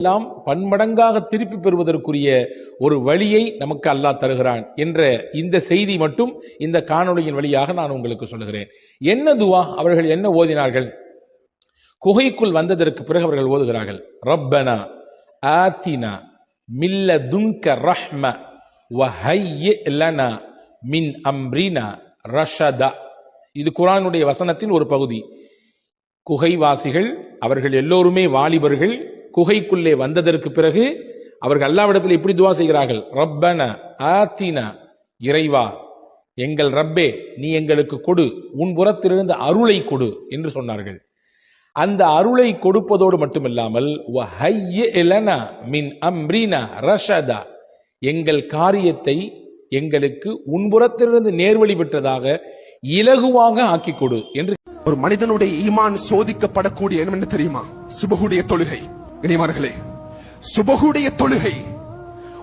எல்லாம் பன்மடங்காக திருப்பி பெறுவதற்குரிய ஒரு வழியை நமக்கு அல்லாஹ் தருகிறான் என்ற இந்த செய்தி மட்டும் இந்த காணொளியின் வழியாக நான் உங்களுக்கு சொல்லுகிறேன். என்ன துவா? அவர்கள் என்ன ஓதினார்கள்? குகைக்குள் வந்ததற்கு பிறகு அவர்கள் ஓதுகிறார்கள். ரப்பனா ஆத்தினா மில்ல துன்க ரஹ்ம வஹய்ய லனா மின் அம்ரினா ரஷதா. இது குரானுடைய வசனத்தின் ஒரு பகுதி. குகைவாசிகள் அவர்கள் எல்லோருமே வாலிபர்கள் குகைக்குள்ளே வந்ததற்கு பிறகு அவர்கள் அல்லாவிடத்தில் இப்படி துவா செய்கிறார்கள்? ரப்பன ஆத்தின இறைவா எங்கள் ரப்பே நீ எங்களுக்கு கொடு. உன் புறத்திலிருந்து அருளை கொடு என்று சொன்னார்கள். அந்த அருளை கொடுப்பதோடு மட்டுமில்லாமல் மின் அம்ரினா ரஷதா. எங்கள் காரியத்தை எங்களுக்கு உன்புறத்திலிருந்து நேர்வழி பெற்றதாக இலகுவாக ஆக்கி கொடு என்று ஒரு மனிதனுடைய ஈமான் சோதிக்கப்படக்கூடிய என்ன தெரியுமா? சுபகுடைய தொழுகை. இனிமார்களே சுபகுடைய தொழுகை.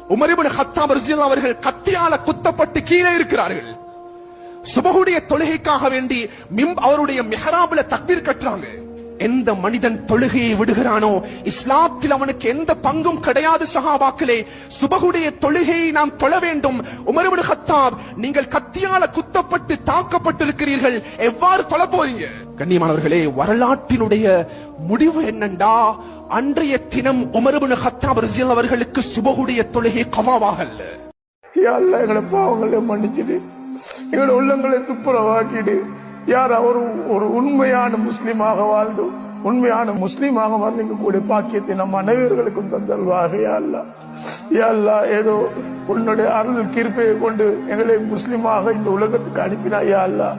உமரிபன் ஹத்தாப் ரஸியல்லாஹு அவர்கள் கத்தியால குத்தப்பட்டு கீழே இருக்கிறார்கள். சுபகுடைய தொழுகைக்காக வேண்டி மிம் அவருடைய மெஹராபுல தக்பீர் கட்டுறாங்க. எந்த மனிதன் தொழுகையை விடுகிறானோ இஸ்லாத்தில் அவனுக்கு எந்த பங்கும் கிடையாது சகாபாக்களே சுபகுடைய தொழுகையை நாம் தொழ வேண்டும். உமருபன் ஹத்தாப் நீங்கள் கத்தியால குத்தப்பட்டு தாக்கப்பட்டிருக்கிறீர்கள். எவ்வாறு தொழ போறீங்க? கண்ணியமானவர்களே வரலாற்றினுடைய முடிவு என்னண்டா? அன்றைய தினம் உமருபன் ஹத்தாப் ரசியல் அவர்களுக்கு சுபகுடைய தொழுகை கமாவாகல்ல எங்களை பாவங்களை மன்னிச்சிடு எங்களோட உள்ளங்களை துப்புரவாக்கிடு யார் அவர் ஒரு உண்மையான முஸ்லீமாக வாழ்ந்து உண்மையான முஸ்லீமாக மரணிக்கக்கூடிய பாக்கியத்தை நம் அனைவர்களுக்கும் தந்தல்வாக அல்ல யா ஏதோ உன்னுடைய அருள் கிருப்பையை கொண்டு எங்களை முஸ்லீமாக இந்த உலகத்துக்கு அனுப்பினா யா அல்லாஹ்.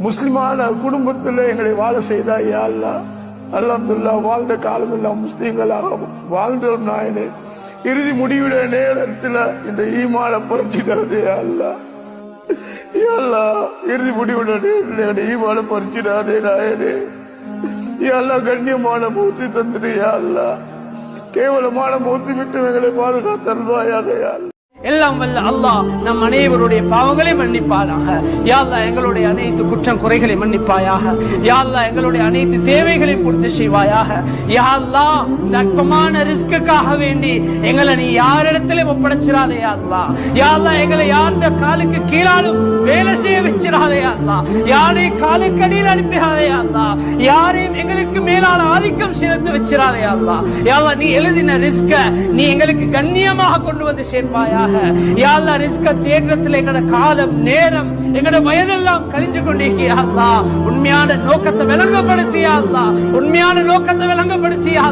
முஸ்லிமான குடும்பத்தில் எங்களை வாழ செய்தா யா அல்லாஹ். அல்ஹம்துலில்லாஹ் வாழ்ந்த காலமெல்லாம் முஸ்லீம்களாக வாழ்ந்த நாயனே. இறுதி முடிவிட நேரத்தில் இந்த ஈமான பறிச்சிடாதே அல்லா எல்லாம் இறுதி முடிவிட நேரத்தில் பறிச்சிடாதே நாயனே. எல்லாம் கண்ணியமான மூர்த்தி தந்துடு அல்லா. கேவலமான மூத்தி விட்டு எங்களை பாதுகாத்தல்வாயாக யா எல்லாம் வல்ல அல்லாஹ் நம் அனைவருடைய பாவங்களை மன்னிப்பாயாக யாழ்லா எங்களுடைய அனைத்து குற்றம் குறைகளை மன்னிப்பாயாக. யாழ்லா எங்களுடைய அனைத்து தேவைகளையும் பூர்த்தி செய்வாயாக. யா நட்பமான ரிஸ்க்குக்காக வேண்டி எங்களை நீ யாரிடத்திலும் ஒப்படைச்சிடாதே யாழ்லா யாழ்லா எங்களை யாருடைய காலுக்கு கீழாலும் வேலை செய்ய வச்சிடாதே யாழ்லா யாரை யாரையும் காலுக்கு அனுப்பிடாதே யாழ்லா யாரையும் எங்களுக்கு மேலான ஆதிக்கம் சேர்த்து வச்சிடாதே யாழ்லா யாழ்லா நீ எழுதின ரிஸ்க நீ எங்களுக்கு கண்ணியமாக கொண்டு வந்து சேர்ப்பாயாக. யா அல்லாஹ் ரிஸ்க தேடுறதுல எங்கட காலம் நேரம் எங்கட வயதெல்லாம் கழிஞ்சு கொண்டிருக்கியா உண்மையான நோக்கத்தை விளங்கப்படுத்தியா உண்மையான நோக்கத்தை விளங்கப்படுத்தியா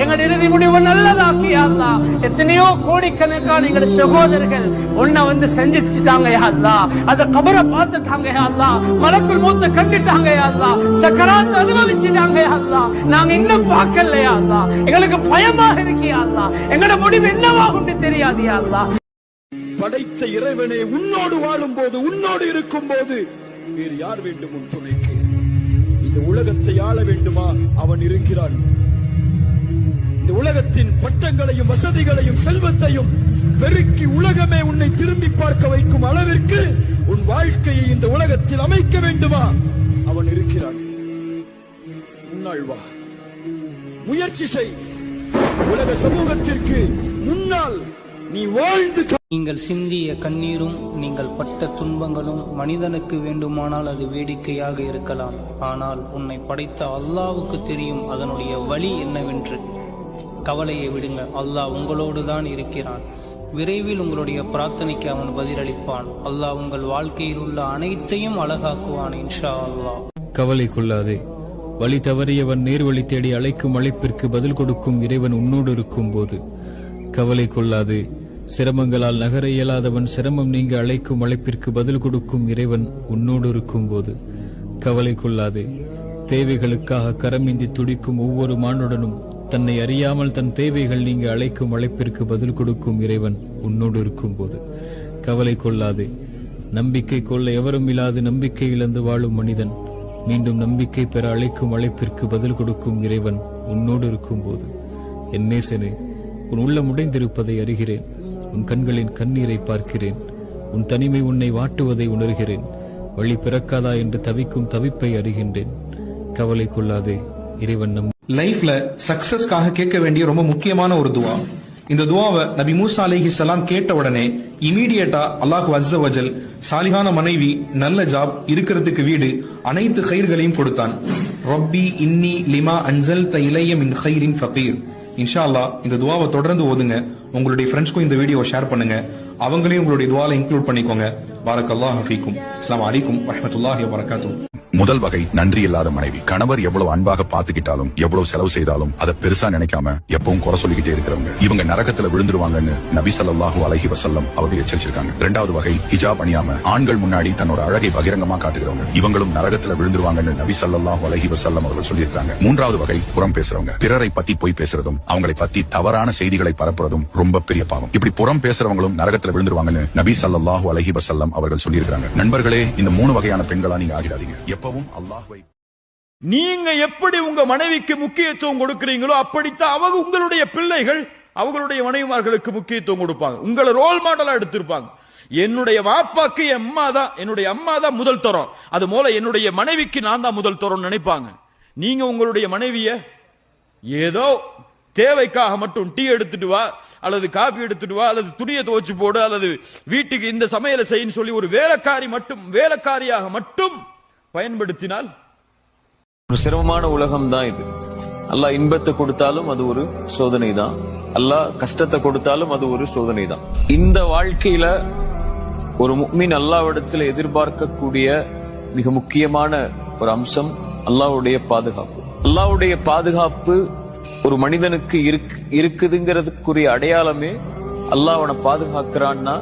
எங்கட இறுதி முடிவு நல்லதாக்கியா எத்தனையோ கோடிக்கணக்கான எங்கட சகோதரர்கள் உன்னை வந்து செஞ்சுட்டாங்க யா அத கபரை பார்த்துட்டாங்க யா மலக்குள் மூத்த கண்டுட்டாங்க யா சக்கராத்து அனுபவிச்சுட்டாங்க யா நாங்க இன்னும் பார்க்கல யா எங்களுக்கு பயமாக இருக்கியா எங்கட முடிவு என்னவாகும் தெரியாது யா படைத்த இறைவனே உன்னோடு வாழும் போது உன்னோடு இருக்கும் போது வேறு யார் வேண்டும் உன் துணைக்கு? இந்த உலகத்தை ஆள வேண்டுமா? அவன் இருக்கிறான். இந்த உலகத்தின் பட்டங்களையும் வசதிகளையும் செல்வத்தையும் பெருக்கி உலகமே உன்னை திரும்பி பார்க்க வைக்கும் அளவிற்கு உன் வாழ்க்கையை இந்த உலகத்தில் அமைக்க வேண்டுமா? அவன் இருக்கிறான். முன்னாள் வா. முயற்சி செய். உலக சமூகத்திற்கு முன்னால் நீ வாழ்ந்து நீங்கள் சிந்திய கண்ணீரும் நீங்கள் பட்ட துன்பங்களும் மனிதனுக்கு வேண்டுமானால் அது வேடிக்கையாக இருக்கலாம். ஆனால் உன்னை படைத்த அல்லாவுக்கு தெரியும் அதனுடைய வழி என்னவென்று. கவலையை விடுங்க அல்லாஹ் உங்களோடு தான் இருக்கிறான். விரைவில் உங்களுடைய பிரார்த்தனைக்கு அவன் பதிலளிப்பான். அல்லாஹ் உங்கள் வாழ்க்கையில் உள்ள அனைத்தையும் அழகாக்குவான் இன்ஷா அல்லாஹ். கவலை கொள்ளாதே. வழி தவறியவன் நேர்வழி தேடி அழைக்கும் அழைப்பிற்கு பதில் கொடுக்கும் இறைவன் உன்னோடு இருக்கும் போது கவலை கொள்ளாதே. சிரமங்களால் நகர இயலாதவன் சிரமம் நீங்க அழைக்கும் அழைப்பிற்கு பதில் கொடுக்கும் இறைவன் உன்னோடு இருக்கும் போது கவலை கொள்ளாதே. தேவைகளுக்காக கரமிந்தி துடிக்கும் ஒவ்வொரு மானுடனும் தன்னை அறியாமல் தன் தேவைகள் நீங்க அழைக்கும் அழைப்பிற்கு பதில் கொடுக்கும் இறைவன் உன்னோடு இருக்கும் போது கவலை கொள்ளாதே. நம்பிக்கை கொள்ள எவரும் இல்லாது நம்பிக்கை இழந்து வாழும் மனிதன் மீண்டும் நம்பிக்கை பெற அழைக்கும் அழைப்பிற்கு பதில் கொடுக்கும் இறைவன் உன்னோடு இருக்கும் போது என் நேசனே உன் உள்ளம் உடைந்திருப்பதை அறிகிறேன். உன் கண்களின் கண்ணீரை பார்க்கிறேன். உன் தனிமை உன்னை வாட்டுவதை உணர்கிறேன். வழி பிறக்காதா என்று தவிக்கும் தவிப்பை அறிகின்றேன். கவலை கொள்ளாதே இறைவன் நம் லைஃப்ல சக்சஸ்க்காக கேட்க வேண்டிய ரொம்ப முக்கியமான ஒரு துவா. இந்த துவாவை நபி மூசா அலிஹி சலாம் கேட்ட உடனே இமீடியட்டா அல்லாஹ் அஸ்ஸ வஜல் சாலிகான மனைவி நல்ல ஜாப் இருக்கிறதுக்கு வீடு அனைத்து கயிர்களையும் கொடுத்தான். ரப்பி இன்னி லிமா அன்சல் த இலைய மின் ஹைரின் ஃபகீர். இன்ஷா அல்லாஹ் இந்த துவாவை தொடர்ந்து ஓதுங்க. உங்களுடைய ஃப்ரெண்ட்ஸ்க்கும் இந்த வீடியோ ஷேர் பண்ணுங்க. அவங்களையும் உங்களுடைய துவால இன்க்ளூட் பண்ணிக்கோங்க. பாரக்கல்லா ஹஃபீக்கும் இஸ்லாம் அலிக்கும் வரமத்துல்லாஹி வரகாத்தும் முதல் வகை நன்றி இல்லாத மனைவி. கணவர் எவ்வளவு அன்பாக பாத்துக்கிட்டாலும் எவ்வளவு செலவு செய்தாலும் அதை பெருசா நினைக்காம எப்பவும் குறை சொல்லிக்கிட்டே இருக்கிறவங்க. இவங்க நரகத்துல விழுந்துருவாங்கன்னு நபி ஸல்லல்லாஹு அலஹி வசல்லம் அவர்கள் எச்சரிச்சிருக்காங்க. இரண்டாவது வகை ஹிஜாப் அணியாம ஆண்கள் முன்னாடி தன்னோட அழகை பகிரங்கமா காட்டுகிறவங்க. இவங்களும் நரகத்துல விழுந்துருவாங்கன்னு நபி ஸல்லல்லாஹு அலஹி வசல்லம் அவர்கள் சொல்லியிருக்காங்க. மூன்றாவது வகை புறம் பேசுறவங்க. பிறரை பத்தி போய் பேசுறதும் அவங்களை பத்தி தவறான செய்திகளை பரப்புறதும் ரொம்ப பெரிய பாவம். இப்படி புறம் பேசுறவங்களும் நரகத்துல விழுந்துருவாங்கன்னு நபி சல்லாஹு அலஹி வசல்லம் அவர்கள் சொல்லியிருக்காங்க நண்பர்களே இந்த மூணு வகையான பெண்களா நீங்க ஆகிடாதீங்க. எப்பவும் அல்லாஹ்வை நீங்க எப்படி உங்க மனைவிக்கு முக்கியத்துவம் கொடுக்கிறீங்களோ அப்படித்தான் அவங்க உங்களுடைய பிள்ளைகள் அவங்களுடைய மனைவிமார்களுக்கு முக்கியத்துவம் கொடுப்பாங்க. உங்களை ரோல் மாடலா எடுத்திருப்பாங்க. என்னுடைய வாப்பாக்கு என் அம்மா தான் என்னுடைய அம்மா தான் முதல் தரம். அது போல என்னுடைய மனைவிக்கு நான் தான் முதல் தரம் நினைப்பாங்க. நீங்க உங்களுடைய மனைவிய ஏதோ தேவைக்காக மட்டும் டீ எடுத்துட்டு வா அல்லது காபி எடுத்துட்டு வா அல்லது துணியை துவைச்சு போடு அல்லது வீட்டுக்கு இந்த சமையலை செய்யு சொல்லி ஒரு வேலைக்காரி மட்டும் வேலைக்காரியாக மட்டும் பயன்படுத்தினால் ஒரு சிரமமான உலகம் தான் இது. அல்லாஹ் இன்பத்தை கொடுத்தாலும் அது ஒரு சோதனை தான். அல்லாஹ் கஷ்டத்தை கொடுத்தாலும் அது ஒரு சோதனை தான். இந்த வாழ்க்கையில ஒரு முக்மின் அல்லாவிடத்தில் எதிர்பார்க்கக்கூடிய மிக முக்கியமான ஒரு அம்சம் அல்லாவுடைய பாதுகாப்பு. அல்லாவுடைய பாதுகாப்பு ஒரு மனிதனுக்கு இருக்கு இருக்குதுங்கிறதுக்குரிய அடையாளமே அல்லாஹ் அவனை பாதுகாக்கிறான்னா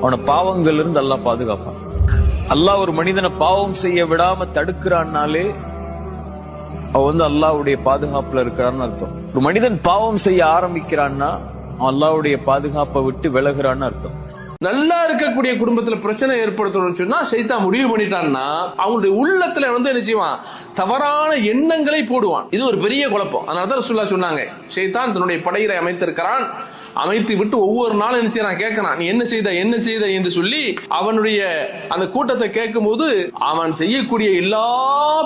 அவனை பாவங்கள்ல இருந்து அல்லாஹ் பாதுகாப்பான். அல்லாஹ் ஒரு மனிதனை பாவம் செய்ய விடாம தடுக்கிறான்னாலே அவன் வந்து அல்லாஹ்வுடைய பாதுகாப்புல இருக்கிறான்னு அர்த்தம். ஒரு மனிதன் பாவம் செய்ய ஆரம்பிக்கிறான்னா அவன் அல்லாவுடைய பாதுகாப்பை விட்டு விலகிறான்னு அர்த்தம். நல்லா இருக்கக்கூடிய குடும்பத்துல பிரச்சனை ஏற்படுத்தணும்னு சொன்னா சைத்தான் முடிவு பண்ணிட்டான்னா அவங்களுடைய உள்ளத்துல வந்து என்ன செய்வான்? தவறான எண்ணங்களை போடுவான். இது ஒரு பெரிய குழப்பம். அதனாலதான் சொல்லா சொன்னாங்க சைத்தான் தன்னுடைய படைகளை அமைத்திருக்கிறான். அமைத்து விட்டு ஒவ்வொரு நாளும் என்ன செய்யறான்? கேட்கறான். நீ என்ன செய்த என்ன செய்த என்று சொல்லி அவனுடைய அந்த கூட்டத்தை கேட்கும்போது அவன் செய்யக்கூடிய எல்லா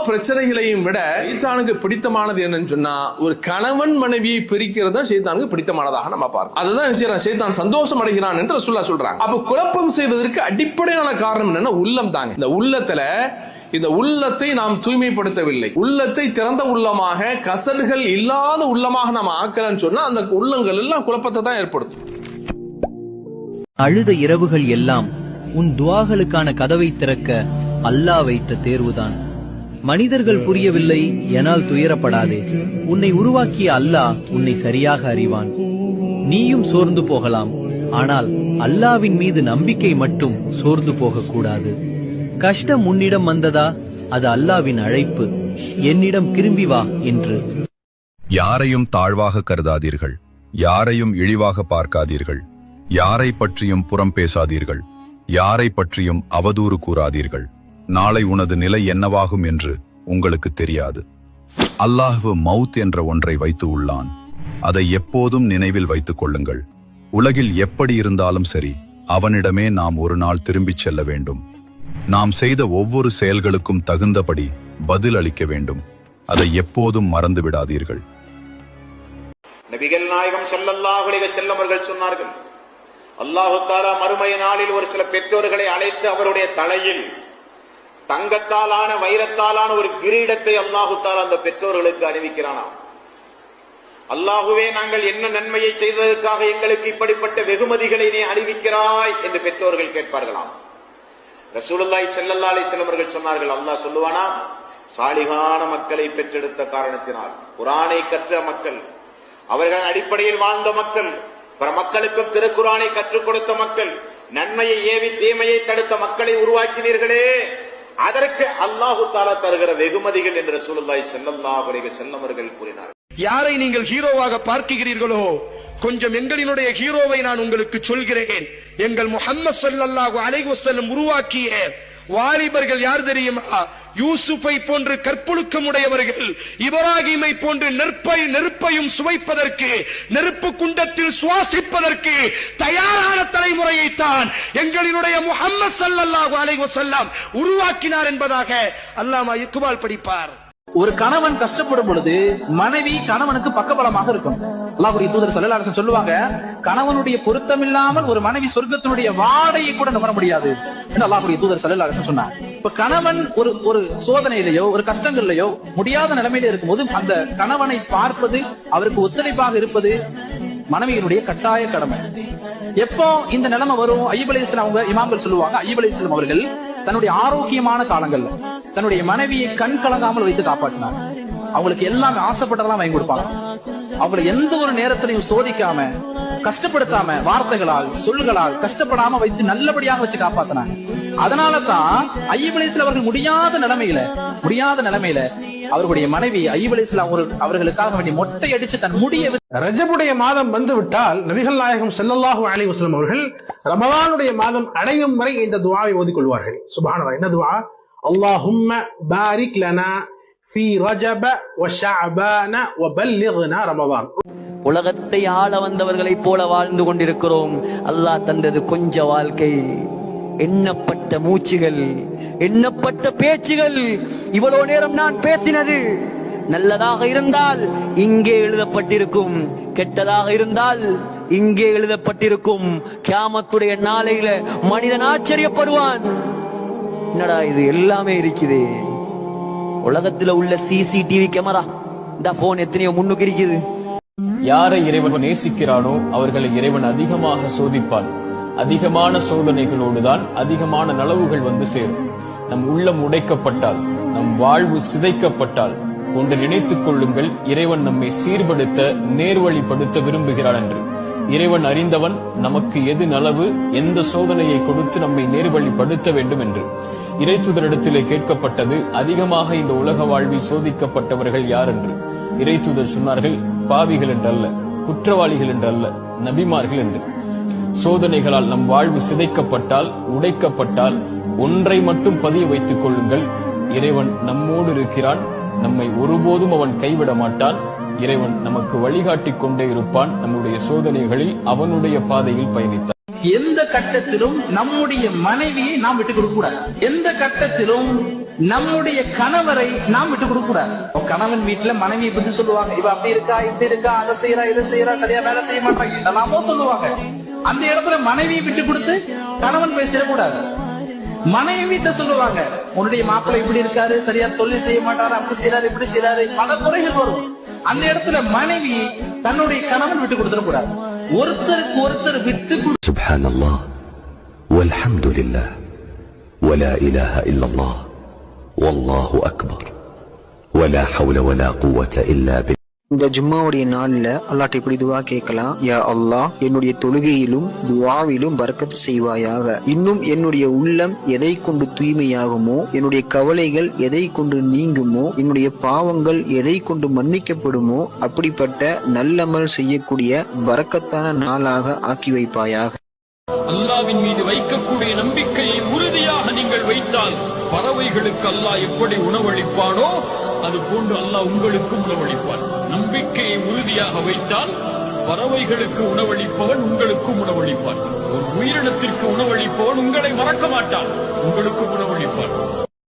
பிரச்சனைகளையும் விட சைத்தானுக்கு பிடித்தமானது என்னன்னு சொன்னா ஒரு கணவன் மனைவியை பிரிக்கிறது தான் சைத்தானுக்கு பிடித்தமானதாக நம்ம பார்க்கணும் அதுதான் என்ன செய்யறான்? சைத்தான் சந்தோஷம் அடைகிறான் என்று சொல்ல சொல்றாங்க. அப்ப குழப்பம் செய்வதற்கு அடிப்படையான காரணம் என்னன்னா உள்ளம் தாங்க. இந்த உள்ளத்துல இந்த உள்ளத்தை நாம் தூய்மைப்படுத்தவில்லை. உள்ளத்தை திறந்த உள்ளமாக கசடுகள் இல்லாத உள்ளமாக நாம் ஆக்கலன்னு சொன்னா அந்த உள்ளங்கள் எல்லாம் குழப்பத்தை தான் ஏற்படுத்தும். அழுத இரவுகள் எல்லாம் உன் துவாகளுக்கான கதவை திறக்க அல்லாஹ் வைத்த தேர்வுதான். மனிதர்கள் புரியவில்லை எனால் துயரப்படாதே. உன்னை உருவாக்கிய அல்லாஹ் உன்னை சரியாக அறிவான். நீயும் சோர்ந்து போகலாம் ஆனால் அல்லாவின் மீது நம்பிக்கை மட்டும் சோர்ந்து போகக்கூடாது. கஷ்டம் உன்னிடம் வந்ததா? அது அல்லாவின் அழைப்பு. என்னிடம் திரும்பி வா என்று. யாரையும் தாழ்வாக கருதாதீர்கள். யாரையும் இழிவாக பார்க்காதீர்கள். யாரை பற்றியும் புறம் பேசாதீர்கள். யாரை பற்றியும் அவதூறு கூறாதீர்கள். நாளை உனது நிலை என்னவாகும் என்று உங்களுக்கு தெரியாது. அல்லாஹு மவுத் என்ற ஒன்றை வைத்து உள்ளான். அதை எப்போதும் நினைவில் வைத்துக் கொள்ளுங்கள். உலகில் எப்படி இருந்தாலும் சரி அவனிடமே நாம் ஒரு நாள் திரும்பிச் செல்ல வேண்டும். நாம் செய்த ஒவ்வொரு செயல்களுக்கும் தகுந்தபடி பதில் அளிக்க வேண்டும். அதை எப்போதும் மறந்து விடாதீர்கள். நபிகள் நாயகம் செல்லல்லாஹுலிக செல்லவர்கள் அவர்கள் சொன்னார்கள் அல்லாஹு தாலா மறுமை நாளில் ஒரு சில பெற்றோர்களை அழைத்து அவருடைய தலையில் தங்கத்தாலான வைரத்தாலான ஒரு கிரீடத்தை அல்லாஹு தாலா அந்த பெற்றோர்களுக்கு அறிவிக்கிறானா அல்லாஹுவே நாங்கள் என்ன நன்மையை செய்ததற்காக எங்களுக்கு இப்படிப்பட்ட வெகுமதிகளை நீ அறிவிக்கிறாய் என்று பெற்றோர்கள் கேட்பார்களாம். ரசூலுல்லாய் செல்லல்லா அலைஹி அவர்கள் சொன்னார்கள் அல்லாஹ் சொல்லுவானா? சாலிகான மக்களை பெற்றெடுத்த காரணத்தினால் குரானை கற்ற மக்கள் அவர்கள் அடிப்படையில் வாழ்ந்த மக்கள் பிற மக்களுக்கும் திருக்குறானை கற்றுக் கொடுத்த மக்கள் நன்மையை ஏவி தீமையை தடுத்த மக்களை உருவாக்கினீர்களே. அதற்கு அல்லாஹு தாலா தருகிற வெகுமதிகள் என்று ரசூலுல்லாய் செல்லல்லா அலைஹி வஸல்லம் கூறினார் யாரை நீங்கள் ஹீரோவாக பார்க்கிறீர்களோ கொஞ்சம் எங்களினுடைய ஹீரோவை நான் உங்களுக்கு சொல்கிறேன். எங்கள் முகம்மது சல்லாஹு அலைவசல்லம் உருவாக்கிய வாலிபர்கள் யார் தெரியுமா? யூசுஃபை போன்று கற்பொழுக்கம் உடையவர்கள் இப்ராஹிமை போன்று நெருப்பை நெருப்பையும் சுவைப்பதற்கு நெருப்பு குண்டத்தில் சுவாசிப்பதற்கு தயாரான தலைமுறையைத்தான் எங்களினுடைய முகம்மது சல்லாஹு அலைவசல்லாம் உருவாக்கினார் என்பதாக அல்லாமா இக்குபால் படிப்பார். ஒரு கணவன் கஷ்டப்படும் பொழுது மனைவி கணவனுக்கு பக்கபலமாக இருக்கும். அல்லாஹுடைய தூதர் ஸல்லல்லாஹு சொல்லுவாங்க கணவனுடைய பொருத்தம் இல்லாமல் ஒரு மனைவி சொர்க்கத்தினுடைய வாடையை கூட நுகர முடியாது என்று அல்லாஹ்வுடைய தூதர் ஸல்லல்லாஹு சொன்னார். இப்ப கணவன் ஒரு ஒரு சோதனையிலேயோ ஒரு கஷ்டங்கள்லயோ முடியாத நிலைமையில இருக்கும்போது அந்த கணவனை பார்ப்பது அவருக்கு ஒத்துழைப்பாக இருப்பது மனைவியினுடைய கட்டாய கடமை. எப்போ இந்த நிலைமை வரும்? ஐயப் அலி இஸ்லாம் அவங்க இமாம்கள் சொல்லுவாங்க ஐயப் அலி இஸ்லாம் அவர்கள் தன்னுடைய ஆரோக்கியமான காலங்கள்ல தன்னுடைய மனைவியை கண் கலங்காமல் வைத்து காப்பாற்றினார். அவங்களுக்கு எல்லாமே ஆசைப்பட்டதெல்லாம் வாங்கி கொடுப்பாங்க. அவங்களை எந்த ஒரு நேரத்திலையும் சோதிக்காம கஷ்டப்படுத்தாம வார்த்தைகளால் சொல்களால் கஷ்டப்படாம வச்சு நல்லபடியாக வச்சு காப்பாத்தினாங்க. அதனால தான் ஐயவலேசில் அவர்கள் முடியாத நிலைமையில முடியாத நிலைமையில அவர்களுடைய மனைவி ஐயவலேசில் அலி அவர்கள் அவர்களுக்காக வேண்டிய மொட்டை அடிச்சு தன் முடிய ரஜபுடைய மாதம் வந்து விட்டால் நபிகள் நாயகம் செல்லல்லாஹு அலி வஸ்லம் அவர்கள் ரமலானுடைய மாதம் அடையும் வரை இந்த துவாவை ஓதிக்கொள்வார்கள் சுபானவா என்ன துவா? اللهم بارك لنا في رجب وشعبان وبلغنا رمضان உலகத்தை ஆள வந்தவர்களைப் போல வாழ்ந்து கொண்டிருக்கிறோம். அல்லாஹ் தந்தது கொஞ்ச வாழ்க்கை. எண்ணப்பட்ட மூச்சுகள் எண்ணப்பட்ட பேச்சுகள். இவ்வளவு நேரம் நான் பேசினது நல்லதாக இருந்தால் இங்கே எழுதப்பட்டிருக்கும். கெட்டதாக இருந்தால் இங்கே எழுதப்பட்டிருக்கும். கியாமத்துடைய நாளையில மனிதன் ஆச்சரியப்படுவான். என்னடா இது? எல்லாமே இருக்குது. உலகத்துல உள்ள சிசிடிவி கேமரா இந்த போன் எத்தனையோ முன்னுக்கு இருக்குது. யாரை இறைவன் நேசிக்கிறானோ அவர்களை இறைவன் அதிகமாக சோதிப்பான். அதிகமான சோதனைகளோடுதான் அதிகமான நலவுகள் வந்து சேரும். நம் உள்ளம் உடைக்கப்பட்டால் நம் வாழ்வு சிதைக்கப்பட்டால் ஒன்று நினைத்துக் கொள்ளுங்கள் இறைவன் நம்மை சீர்படுத்த நேர்வழிப்படுத்த விரும்புகிறான் என்று. இறைவன் அறிந்தவன் நமக்கு எது நலவு எந்த சோதனையை கொடுத்து நம்மை நேர்வழிப்படுத்த வேண்டும் என்று இறைத்துதரிடத்திலே கேட்கப்பட்டது அதிகமாக இந்த உலக வாழ்வில் சோதிக்கப்பட்டவர்கள் யார் என்று இறைத்துதர் சொன்னார்கள் பாவிகள் என்றல்ல குற்றவாளிகள் என்றல்ல நபிமார்கள் என்று. சோதனைகளால் நம் வாழ்வு சிதைக்கப்பட்டால் உடைக்கப்பட்டால் ஒன்றை மட்டும் பதிய வைத்துக் கொள்ளுங்கள். இறைவன் நம்மோடு இருக்கிறான் நம்மை ஒருபோதும் அவன் கைவிட மாட்டான். இறைவன் நமக்கு வழிகாட்டிக் கொண்டே இருப்பான். நம்முடைய சோதனைகளில் அவனுடைய பாதையில் பயணித்தான். எந்த கட்டத்திலும் நம்முடைய மனைவியை நாம் விட்டுக் கொடுக்க கூடாது. எந்த கட்டத்திலும் நம்முடைய கணவரை நாம் விட்டுக் கொடுக்க கூடாது. கணவன் வீட்டுல மனைவியை பத்தி சொல்லுவாங்க. இவ அப்படி இருக்கா இப்படி இருக்கா அதை செய்யறா இதை செய்யறா சரியா வேலை செய்ய மாட்டாங்க. எல்லாமோ சொல்லுவாங்க. அந்த இடத்துல மனைவியை விட்டு கொடுத்து கணவன் பேசிடக்கூடாது மனைவி வீட்டை சொல்லுவாங்க உன்னுடைய மாப்பிள்ளை இப்படி இருக்காரு சரியா தொழில் செய்ய மாட்டாரு அப்படி செய்யறாரு இப்படி செய்யறாரு பல குறைகள் வரும். அந்த இடத்துல மனைவி தன்னுடைய கணவன் விட்டு கொடுத்துடக்கூடாது ஒருத்தருக்கு ஒருத்தர் விட்டு கொடு- سبحان الله والحمد لله ولا إله إلا الله والله أكبر ولا حول ولا قوة إلا بالله இந்த ஜும்மாவுடைய நாளில் அல்லாட்ட இப்படி துவா கேட்கலாம். யா அல்லாஹ் என்னுடைய தொழுகையிலும் துவாவிலும் பறக்கத்து செய்வாயாக. இன்னும் என்னுடைய உள்ளம் எதை கொண்டு தூய்மையாகுமோ என்னுடைய கவலைகள் எதை கொண்டு நீங்குமோ என்னுடைய பாவங்கள் எதை கொண்டு மன்னிக்கப்படுமோ அப்படிப்பட்ட நல்லமல் செய்யக்கூடிய பறக்கத்தான நாளாக ஆக்கி வைப்பாயாக. அல்லாவின் மீது வைக்கக்கூடிய நம்பிக்கையை உறுதியாக நீங்கள் வைத்தால் பறவைகளுக்கு அல்லாஹ் எப்படி உணவளிப்பானோ அது போன்று அல்லாஹ் உங்களுக்கும் உணவளிப்பான். நம்பிக்கையை உறுதியாக வைத்தால் பறவைகளுக்கு உணவளிப்பவன் உங்களுக்கும் உணவளிப்பான். ஒரு உயிரினத்திற்கு உணவளிப்பவன் உங்களை மறக்க மாட்டான். உங்களுக்கும் உணவளிப்பான்.